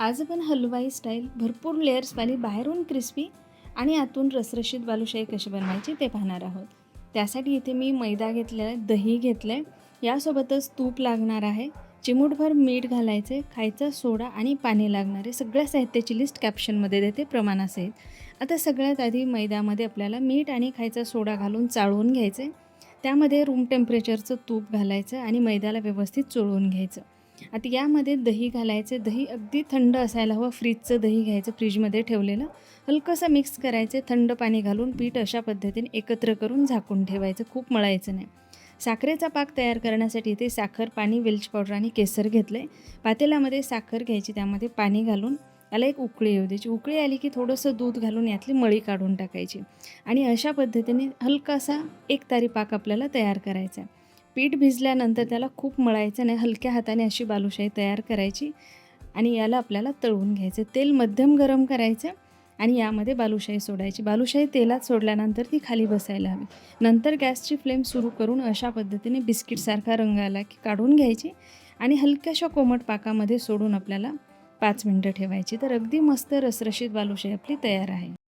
आज पण हलवाई स्टाईल भरपूर लेअर्सवाली बाहेरून क्रिस्पी आणि आतून रसरशीत बालुशाही कशी बनवायची ते पाहणार आहोत. त्यासाठी इथे मी मैदा घेतलेला आहे दही घेतलं आहे यासोबतच तूप लागणार आहे. चिमूटभर मीठ घालायचे खायचा सोडा आणि पाणी लागणार आहे सगळ्या साहित्याची लिस्ट कॅप्शनमध्ये देते प्रमाणासहित आता सगळ्यात आधी मैद्यामध्ये आपल्याला मीठ आणि खायचा सोडा घालून चाळून घ्यायचे. त्यामध्ये रूम टेम्परेचरचं तूप घालायचं आणि मैद्याला व्यवस्थित चोळून घ्यायचं. आता यामध्ये दही घालायचं दही अगदी थंड असायला हवं फ्रीजचं दही घ्यायचं फ्रीजमध्ये ठेवलेलं. हलकंसं मिक्स करायचं थंड पाणी घालून पीठ अशा पद्धतीने एकत्र करून झाकून ठेवायचं खूप मळायचं नाही. साखरेचा पाक तयार करण्यासाठी इथे साखर पाणी वेलची पावडर आणि केसर घेतलं आहे पातेल्यामध्ये साखर घ्यायची त्यामध्ये पाणी घालून याला एक उकळी येऊ द्यायची. उकळी आली की थोडंसं दूध घालून यातली मळी काढून टाकायची. आणि अशा पद्धतीने हलकासा एक तारी पाक आपल्याला तयार करायचा आहे. पीठ भिजल्यानंतर त्याला खूप मळायचं नाही हलक्या हाताने अशी बालुशाही तयार करायची आणि याला आपल्याला तळून घ्यायचं. तेल मध्यम गरम करायचं आणि यामध्ये बालुशाही सोडायची. बालुशाही तेलात सोडल्यानंतर ती खाली बसायला हवी. नंतर गॅसची फ्लेम सुरू करून अशा पद्धतीने बिस्किटसारखा रंग आला की काढून घ्यायची आणि हलक्याशा कोमट पाकामध्ये सोडून आपल्याला पाच मिनटं ठेवायची. तर अगदी मस्त रसरशीत बालुशाही आपली तयार आहे.